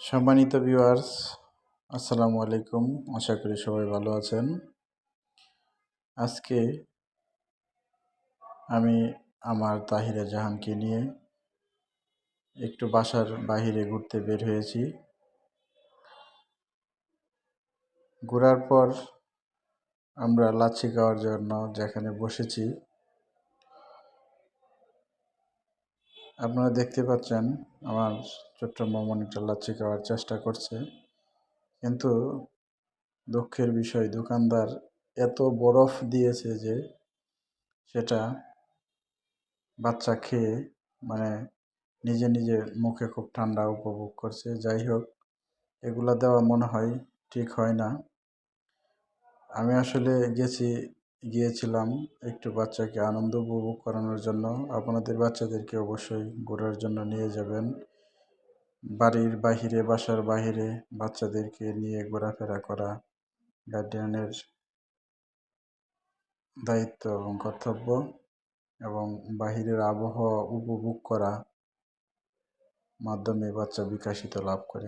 সম্মানিত ভিউয়ার্স আসসালামু আলাইকুম। আশা করি সবাই ভালো আছেন। আজকে আমি আমার তাহিরা জাহানকে নিয়ে একটু বাসার বাহিরে ঘুরতে বের হয়েছি। ঘোরার পর আমরা লাচ্ছি খাওয়ার জন্য যেখানে বসেছি, আপনারা দেখতে পাচ্ছেন আমার ছোট্ট মামন একটা লাচ্ছি খাওয়ার চেষ্টা করছে। কিন্তু দুঃখের বিষয়, দোকানদার এত বরফ দিয়েছে যে সেটা বাচ্চা খেয়ে মানে নিজে নিজে মুখে খুব ঠান্ডা উপভোগ করছে। যাই হোক, এগুলা দেওয়া মনে হয় ঠিক হয় না। আমি আসলে গেছি গিয়েছিলাম একটু বাচ্চাকে আনন্দ উপভোগ করানোর জন্য। আপনাদের বাচ্চাদেরকে অবশ্যই ঘোরার জন্য নিয়ে যাবেন। বাড়ির বাহিরে, বাসার বাহিরে বাচ্চাদেরকে নিয়ে ঘোরাফেরা করা গার্ডিয়ানের দায়িত্ব এবং কর্তব্য এবং বাহিরের আবহাওয়া উপভোগ করা মাধ্যমে বাচ্চা বিকাশিত লাভ করে।